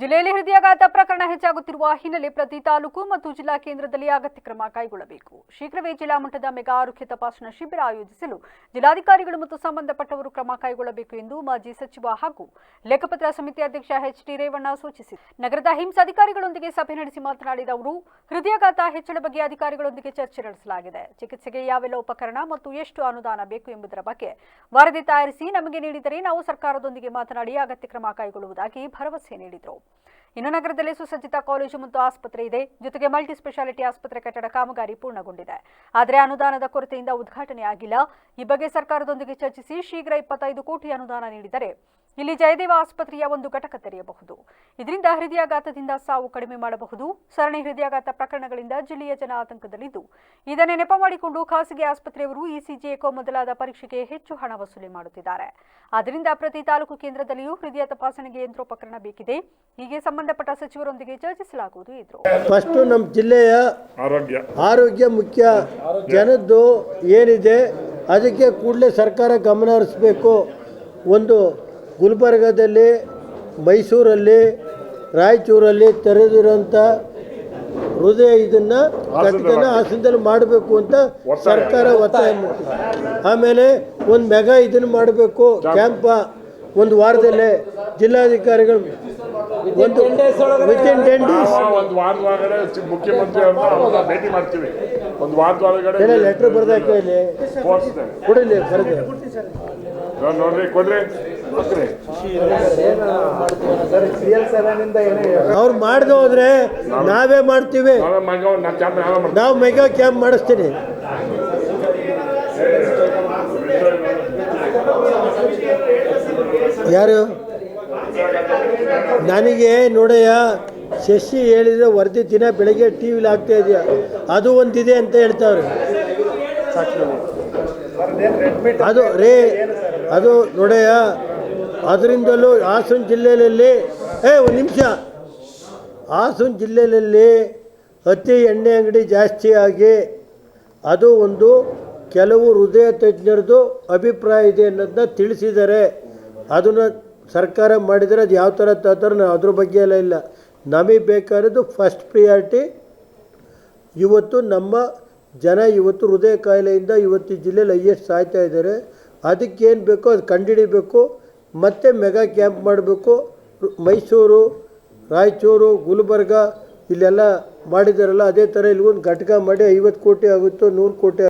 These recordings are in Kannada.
ಜಿಲ್ಲೆಯಲ್ಲಿ ಹೃದಯಾಘಾತ ಪ್ರಕರಣ ಹೆಚ್ಚಾಗುತ್ತಿರುವ ಹಿನ್ನೆಲೆ ಪ್ರತಿ ತಾಲೂಕು ಮತ್ತು ಜಿಲ್ಲಾ ಕೇಂದ್ರದಲ್ಲಿ ಅಗತ್ಯ ಕ್ರಮ ಕೈಗೊಳ್ಳಬೇಕು. ಶೀಘ್ರವೇ ಜಿಲ್ಲಾ ಮಟ್ಟದ ಮೆಗಾ ಆರೋಗ್ಯ ತಪಾಸಣಾ ಶಿಬಿರ ಆಯೋಜಿಸಲು ಜಿಲ್ಲಾಧಿಕಾರಿಗಳು ಮತ್ತು ಸಂಬಂಧಪಟ್ಟವರು ಕ್ರಮ ಕೈಗೊಳ್ಳಬೇಕು ಎಂದು ಮಾಜಿ ಸಚಿವ ಹಾಗೂ ಲೆಕ್ಕಪತ್ರ ಸಮಿತಿ ಅಧ್ಯಕ್ಷ ಎಚ್ ಟಿ ರೇವಣ್ಣ ಸೂಚಿಸಿದರು. ನಗರದ ಹಿಂಸಾಧಿಕಾರಿಗಳೊಂದಿಗೆ ಸಭೆ ನಡೆಸಿ ಮಾತನಾಡಿದ ಅವರು ಹೃದಯಾಘಾತ ಹೆಚ್ಚಳ ಬಗ್ಗೆ ಅಧಿಕಾರಿಗಳೊಂದಿಗೆ ಚರ್ಚೆ ನಡೆಸಲಾಗಿದೆ. ಚಿಕಿತ್ಸೆಗೆ ಯಾವೆಲ್ಲ ಉಪಕರಣ ಮತ್ತು ಎಷ್ಟು ಅನುದಾನ ಬೇಕು ಎಂಬುದರ ಬಗ್ಗೆ ವರದಿ ತಯಾರಿಸಿ ನಮಗೆ ನೀಡಿದರೆ ನಾವು ಸರ್ಕಾರದೊಂದಿಗೆ ಮಾತನಾಡಿ ಅಗತ್ಯ ಕ್ರಮ ಕೈಗೊಳ್ಳುವುದಾಗಿ ಭರವಸೆ ನೀಡಿದರು. ಇನ್ನು ನಗರದಲ್ಲಿ ಸುಸಜ್ಜಿತ ಕಾಲೇಜು ಮತ್ತು ಆಸ್ಪತ್ರೆ ಇದೆ. ಜೊತೆಗೆ ಮಲ್ಟಿ ಸ್ಪೆಷಾಲಿಟಿ ಆಸ್ಪತ್ರೆ ಕಟ್ಟಡ ಕಾಮಗಾರಿ ಪೂರ್ಣಗೊಂಡಿದೆ. ಆದರೆ ಅನುದಾನದ ಕೊರತೆಯಿಂದ ಉದ್ಘಾಟನೆ ಆಗಿಲ್ಲ. ಈ ಬಗ್ಗೆ ಸರ್ಕಾರದೊಂದಿಗೆ ಚರ್ಚಿಸಿ ಶೀಘ್ರ ಇಪ್ಪತ್ತೈದು ಕೋಟಿ ಅನುದಾನ ನೀಡಿದರೆ ಇಲ್ಲಿ ಜಯದೇವ ಆಸ್ಪತ್ರೆಯ ಒಂದು ಘಟಕ ತೆರೆಯಬಹುದು. ಇದರಿಂದ ಹೃದಯಾಘಾತದಿಂದ ಸಾವು ಕಡಿಮೆ ಮಾಡಬಹುದು. ಸರಣಿ ಹೃದಯಾಘಾತ ಪ್ರಕರಣಗಳಿಂದ ಜಿಲ್ಲೆಯ ಜನ ಆತಂಕದಲ್ಲಿದ್ದು. ಇದನ್ನೇ ನೆಪ ಮಾಡಿಕೊಂಡು ಖಾಸಗಿ ಆಸ್ಪತ್ರೆಯವರು ಇಸಿಜಿ ಎಕೋ ಮೊದಲಾದ ಪರೀಕ್ಷೆಗೆ ಹೆಚ್ಚು ಹಣ ವಸೂಲಿ ಮಾಡುತ್ತಿದ್ದಾರೆ. ಆದ್ದರಿಂದ ಪ್ರತಿ ತಾಲೂಕು ಕೇಂದ್ರದಲ್ಲಿಯೂ ಹೃದಯ ತಪಾಸಣೆಗೆ ಯಂತ್ರೋಪಕರಣ ಬೇಕಿದೆ. ಹೀಗೆ ಸಂಬಂಧಪಟ್ಟ ಸಚಿವರೊಂದಿಗೆ ಚರ್ಚಿಸಲಾಗುವುದು ಇದ್ರು ಫಸ್ಟ್ ನಮ್ಮ ಜಿಲ್ಲೆಯ ಆರೋಗ್ಯ. ಆರೋಗ್ಯ ಮುಖ್ಯ. ಜನದ್ದು ಏನಿದೆ ಅದಕ್ಕೆ ಕೂಡಲೇ ಸರ್ಕಾರ ಗಮನ ಹರಿಸ್ಬೇಕು. ಒಂದು ಗುಲ್ಬರ್ಗದಲ್ಲಿ ಮೈಸೂರಲ್ಲಿ ರಾಯಚೂರಲ್ಲಿ ತೆರೆದಿರೋಂಥ ಹೃದಯ ಇದನ್ನ ಘಟಕನ ಹಾಸನದಲ್ಲಿ ಮಾಡಬೇಕು ಅಂತ ಸರ್ಕಾರ ಒತ್ತಾಯ ಮಾಡ್ತಿದೆ. ಆಮೇಲೆ ಒಂದು ಮೆಗಾ ಇದನ್ನು ಮಾಡಬೇಕು. ಕ್ಯಾಂಪ ಒಂದು ವಾರದಲ್ಲೇ ಜಿಲ್ಲಾಧಿಕಾರಿಗಳು ಒಂದು ವಿತಿನ್ ಟೆನ್ ಡೇಸ್ ಮುಖ್ಯಮಂತ್ರಿ ಭೇಟಿ ಮಾಡ್ತೀವಿ. ಒಂದು ವಾರದ ಒಳಗಡೆ ಎಲ್ಲ ಲೆಟ್ರ್ ಬರ್ದಾಕ ಇಲ್ಲಿ. ಕೊಡಲಿ ಬರೆದು. ನೋಡ್ರಿ ಕೊಡ್ರಿ. ಅವ್ರು ಮಾಡ್ದೆ ಹೋದ್ರೆ ನಾವೇ ಮಾಡ್ತೀವಿ. ನಾವೇ ಮಗ ನಾ ನಾವೇ ಮಾಡ್ತೀವಿ ನಾವು ಮೆಗಾ ಕ್ಯಾಂಪ್ ಮಾಡಿಸ್ತೀನಿ. ಯಾರು? ನನಗೆ ನೋಡಯ್ಯ ಶಶಿ ಹೇಳಿದ್ರೆ ವರದಿ ದಿನ ಬೆಳಗ್ಗೆ ಟಿ ವಿಲಿ ಆಗ್ತಾ ಇದೆಯಾ. ಅದು ಒಂದಿದೆ ಅಂತ ಹೇಳ್ತಾವ್ರೆ ಅದು ರೇ, ಅದು ನೋಡಯ್ಯ ಅದರಿಂದಲೂ ಹಾಸನ ಜಿಲ್ಲೆಯಲ್ಲಿ, ಏ, ಒಂದು ನಿಮಿಷ. ಹಾಸನ ಜಿಲ್ಲೆಯಲ್ಲಿ ಅತಿ ಎಣ್ಣೆ ಅಂಗಡಿ ಜಾಸ್ತಿ ಆಗಿ ಅದು ಒಂದು ಕೆಲವು ಹೃದಯ ತಜ್ಞರದು ಅಭಿಪ್ರಾಯ ಇದೆ ಅನ್ನೋದನ್ನ ತಿಳಿಸಿದ್ದಾರೆ. ಅದನ್ನು ಸರ್ಕಾರ ಮಾಡಿದರೆ ಅದು ಯಾವ ಥರ ನಾವು ಅದ್ರ ಬಗ್ಗೆ ಎಲ್ಲ ಇಲ್ಲ. ನಮಗೆ ಬೇಕಾಗಿರೋದು ಫಸ್ಟ್ ಪ್ರಿಯಾರಿಟಿ ಇವತ್ತು ನಮ್ಮ ಜನ ಇವತ್ತು ಹೃದಯ ಕಾಯಿಲೆಯಿಂದ ಇವತ್ತು ಜಿಲ್ಲೆಯಲ್ಲಿ ಹೈಯೆಸ್ಟ್ ಸಾಯ್ತಾ ಇದ್ದಾರೆ. ಅದಕ್ಕೇನು ಬೇಕೋ ಅದು ಕಂಡುಹಿಡಿಬೇಕು ಮತ್ತೆ ಮೆಗಾ ಕ್ಯಾಂಪ್ ಮಾಡಬೇಕು. ಮೈಸೂರು, ರಾಯಚೂರು, ಗುಲ್ಬರ್ಗ ಇಲ್ಲೆಲ್ಲ ಮಾಡಿದಾರಲ್ಲ, ಅದೇ ಥರ ಇಲ್ಲಿಗೊಂದು ಘಟಕ ಮಾಡಿ ಐವತ್ತು ಕೋಟಿ ಆಗುತ್ತೋ ನೂರು ಕೋಟಿ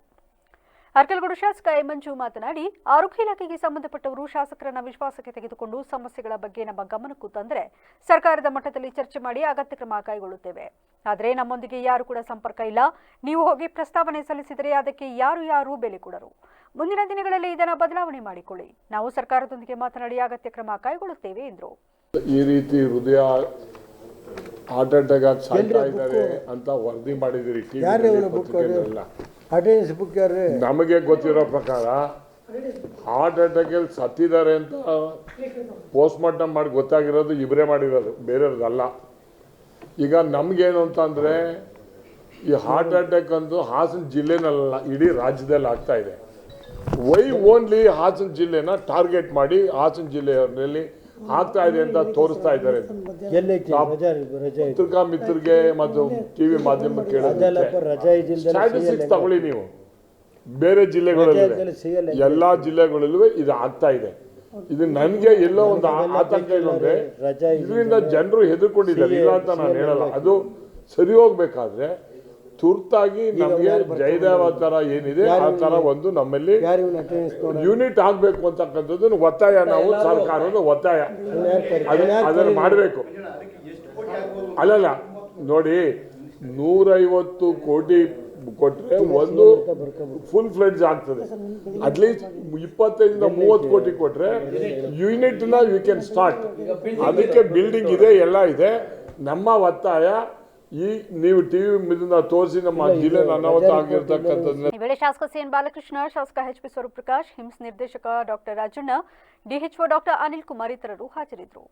ಅರ್ಕಲ್ಗೂಡು ಶಾಸಕ ಎಮಂಜು ಮಂಜು ಮಾತನಾಡಿ ಆರೋಗ್ಯ ಇಲಾಖೆಗೆ ಸಂಬಂಧಪಟ್ಟವರು ಶಾಸಕರನ್ನ ವಿಶ್ವಾಸಕ್ಕೆ ತೆಗೆದುಕೊಂಡು ಸಮಸ್ಯೆಗಳ ಬಗ್ಗೆ ನಮ್ಮ ಗಮನಕ್ಕೂ ತಂದರೆ ಸರ್ಕಾರದ ಮಟ್ಟದಲ್ಲಿ ಚರ್ಚೆ ಮಾಡಿ ಅಗತ್ಯ ಕ್ರಮ ಕೈಗೊಳ್ಳುತ್ತೇವೆ. ಆದರೆ ನಮ್ಮೊಂದಿಗೆ ಯಾರು ಕೂಡ ಸಂಪರ್ಕ ಇಲ್ಲ. ನೀವು ಹೋಗಿ ಪ್ರಸ್ತಾವನೆ ಸಲ್ಲಿಸಿದರೆ ಅದಕ್ಕೆ ಯಾರು ಯಾರು ಬೆಲೆ ಕೊಡರು? ಮುಂದಿನ ದಿನಗಳಲ್ಲಿ ಇದನ್ನು ಬದಲಾವಣೆ ಮಾಡಿಕೊಳ್ಳಿ. ನಾವು ಸರ್ಕಾರದೊಂದಿಗೆ ಮಾತನಾಡಿ ಅಗತ್ಯ ಕ್ರಮ ಕೈಗೊಳ್ಳುತ್ತೇವೆ ಎಂದರು. ಈ ರೀತಿ ಹೃದಯ ಹಾರ್ಟ್ ಅಟ್ಯಾಕ್ ಆಗಿ ಸಾಯ್ತಾ ಇದ್ದಾರೆ ಅಂತ ವರದಿ ಮಾಡಿದಿರಿ ಅಟೆಂಡೆನ್ಸ್ ಬುಕ್ ಯಾರು ನಮಗೆ ಗೊತ್ತಿರೋ ಪ್ರಕಾರ ಹಾರ್ಟ್ ಅಟ್ಯಾಕಲ್ಲಿ ಸತ್ತಿದ್ದಾರೆ ಅಂತ ಪೋಸ್ಟ್ ಮಾರ್ಟಮ್ ಮಾಡಿ ಗೊತ್ತಾಗಿರೋದು ಇಬ್ಬರೇ ಮಾಡಿರೋದು, ಬೇರೆಯವ್ರದ್ದಲ್ಲ. ಈಗ ನಮಗೇನು ಅಂತಂದರೆ ಈ ಹಾರ್ಟ್ ಅಟ್ಯಾಕ್ ಅಂತೂ ಹಾಸನ ಜಿಲ್ಲೆನಲ್ಲ, ಇಡೀ ರಾಜ್ಯದಲ್ಲಿ ಆಗ್ತಾ ಇದೆ. ವೈ ಓನ್ಲಿ ಹಾಸನ ಜಿಲ್ಲೆನ ಟಾರ್ಗೆಟ್ ಮಾಡಿ ಹಾಸನ ಜಿಲ್ಲೆಯಲ್ಲಿ ಆಗ್ತಾ ಇದೆ ಅಂತ ತೋರಿಸ್ತಾ ಇದ್ದಾರೆ. ಪತ್ರಿಕಾ ಮಿತ್ರರಿಗೆ ಮತ್ತು ಟಿವಿ ಮಾಧ್ಯಮ ಕೇಳೋದಕ್ಕೆ ಅದಲ್ಲಪ್ಪ ರಜಾ ಇದ್ದಿಲ್ದಲ್ಲ ಸ್ಟ್ಯಾಟಿಸ್ಟಿಕ್ಸ್ ತಗೊಳ್ಳಿ ನೀವು. ಬೇರೆ ಜಿಲ್ಲೆಗಳಲ್ಲಿ ಎಲ್ಲಾ ಜಿಲ್ಲೆಗಳಲ್ಲೂ ಇದು ಆಗ್ತಾ ಇದೆ. ಇದು ನನಗೆ ಎಲ್ಲೋ ಒಂದು ಆತಂಕ ಇಲ್ಲಂದ್ರೆ ಇದರಿಂದ ಜನರು ಹೆದರ್ಕೊಂಡಿದ್ದಾರೆ. ಇಲ್ಲ ಅಂತ ನಾನು ಹೇಳಲ್ಲ. ಅದು ಸರಿ ಹೋಗ್ಬೇಕಾದ್ರೆ ತುರ್ತಾಗಿ ನಮಗೆ ಜಯದೇವ ತರ ಏನಿದೆ ಆ ತರ ಒಂದು ನಮ್ಮಲ್ಲಿ ಯೂನಿಟ್ ಆಗ್ಬೇಕು ಅಂತಕ್ಕಂಥದ್ದು ಒತ್ತಾಯ ನಾವು ಸರ್ಕಾರದ ಒತ್ತಾಯ. ಅದನ್ನ ಅದನ್ನು ಮಾಡಬೇಕು. ಅಲ್ಲಲ್ಲ ನೋಡಿ ನೂರೈವತ್ತು ಕೋಟಿ ಕೊಟ್ರೆ ಒಂದು ಫುಲ್ ಫ್ಲೆಡ್ಜ್ ಆಗ್ತದೆ. ಅಟ್ಲೀಸ್ಟ್ ಇಪ್ಪತ್ತೈದಿಂದ ಮೂವತ್ತು ಕೋಟಿ ಕೊಟ್ರೆ ಯೂನಿಟ್ನ ಯು ಕ್ಯಾನ್ ಸ್ಟಾರ್ಟ್ ಅದಕ್ಕೆ ಬಿಲ್ಡಿಂಗ್ ಇದೆ ಎಲ್ಲ ಇದೆ. ನಮ್ಮ ಒತ್ತಾಯ ಈ ನೀವು ಟಿವಿ ಮಿದಿಂದ ತೋರಿಸಿ ನಮ್ಮ ಜಿಲ್ಲೆ ಅನಾಹುತ ಈ ವೇಳೆ ಶಾಸಕ ಸಿಎನ್ ಬಾಲಕೃಷ್ಣ ಶಾಸಕ H P Swaroop Prakash HIMS ನಿರ್ದೇಶಕ doctor Rajanna DHO doctor Anil Kumar ಇತರರು ಹಾಜರಿದ್ದರು.